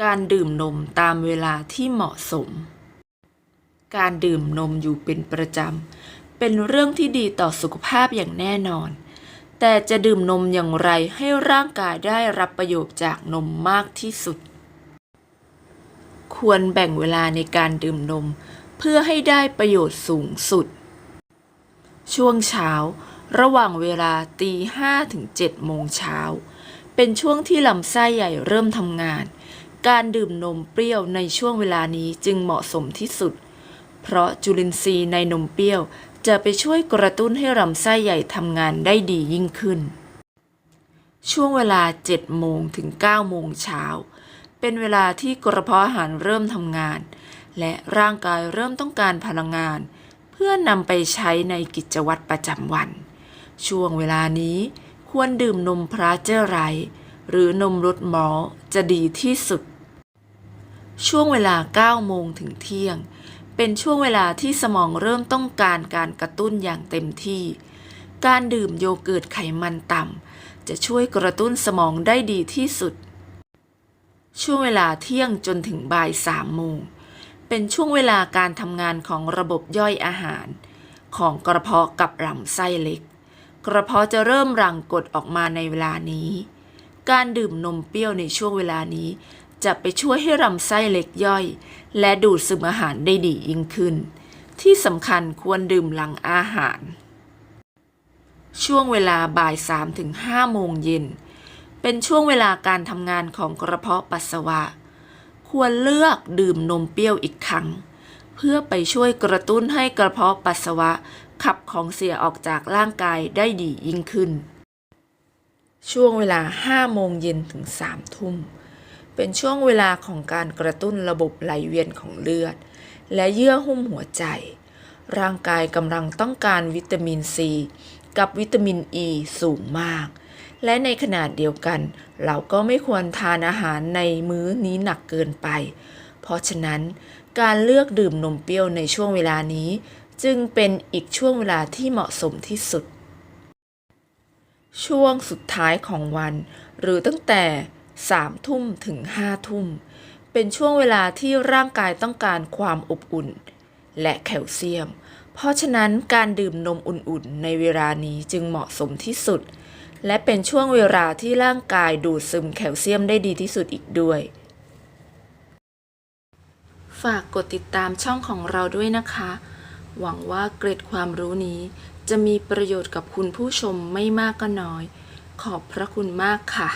การดื่มนมตามเวลาที่เหมาะสม การดื่มนมอยู่เป็นประจำ เป็นเรื่องที่ดีต่อสุขภาพอย่างแน่นอน แต่จะดื่มนมอย่างไรให้ร่างกายได้รับประโยชน์จากนมมากที่สุด ควรแบ่งเวลาในการดื่มนม เพื่อให้ได้ประโยชน์สูงสุด ช่วงเช้า ระหว่างเวลาตีห้าถึงเจ็ดโมงเช้า เป็นช่วงที่ลำไส้ใหญ่เริ่มทำงาน การดื่มนมเปรี้ยวในช่วงเวลานี้จึงเหมาะสมที่สุด เพราะจุลินทรีย์ในนมเปรี้ยวจะไปช่วยกระตุ้นให้ลำไส้ใหญ่ทำงานได้ดียิ่งขึ้น ช่วงเวลา 7 โมงถึง 9 โมงเช้า เป็นเวลาที่กระเพาะอาหารเริ่มทำงาน และร่างกายเริ่มต้องการพลังงาน เพื่อนำไปใช้ในกิจวัตรประจำวัน ช่วงเวลานี้ควรดื่มนมพราเจอร์ไรหรือนมรสมอจะดีที่สุด ช่วงเวลา 9 โมงถึงเที่ยง เป็นช่วงเวลาที่สมองเริ่มต้องการการกระตุ้นอย่างเต็มที่ การดื่มโยเกิร์ตไขมันต่ำจะช่วยกระตุ้นสมองได้ดีที่สุด ช่วงเวลาเที่ยงจนถึงบ่ายสามโมง เป็นช่วงเวลาการทำงานของระบบย่อยอาหาร ของกระเพาะกับลำไส้เล็ก กระเพาะจะเริ่มหลั่งกรดออกมาในเวลานี้ การดื่มนมเปรี้ยวในช่วงเวลานี้ จะไปช่วยให้ลำไส้เล็กย่อย และดูดซึมอาหารได้ดียิ่งขึ้น ที่สำคัญควรดื่มหลังอาหาร ช่วงเวลาบ่าย3ถึง5โมงเย็น เป็นช่วงเวลาการทำงานของกระเพาะปัสสาวะ ควรเลือกดื่มนมเปรี้ยวอีกครั้ง เพื่อไปช่วยกระตุ้นให้กระเพาะปัสสาวะขับของเสียออกจากร่างกายได้ดียิ่งขึ้น ช่วงเวลา5โมงเย็นถึง3ทุ่ม เป็นช่วงเวลาของการกระตุ้นระบบไหลเวียนของเลือด และเยื่อหุ้มหัวใจ ร่างกายกำลังต้องการวิตามินซีกับวิตามินอ e ีสูงมาก และในขณะเดียวกัน เราก็ไม่ควรทานอาหารในมื้อนี้หนักเกินไป เพราะฉะนั้นการเลือกดื่มนมเปรี้ยวในช่วงเวลานี้ จึงเป็นอีกช่วงเวลาที่เหมาะสมที่สุด ช่วงสุดท้ายของวัน หรือตั้งแต่ 3ทุ่มถึง5ทุ่ม เป็นช่วงเวลาที่ร่างกายต้องการความอบอุ่น และแคลเซียม เพราะฉะนั้นการดื่มนมอุ่นๆ ในเวลานี้จึงเหมาะสมที่สุด และเป็นช่วงเวลาที่ร่างกายดูดซึมแคลเซียมได้ดีที่สุดอีกด้วย ฝากกดติดตามช่องของเราด้วยนะคะ หวังว่าเกร็ดความรู้นี้ จะมีประโยชน์กับคุณผู้ชมไม่มากก็น้อย ขอบพระคุณมากค่ะ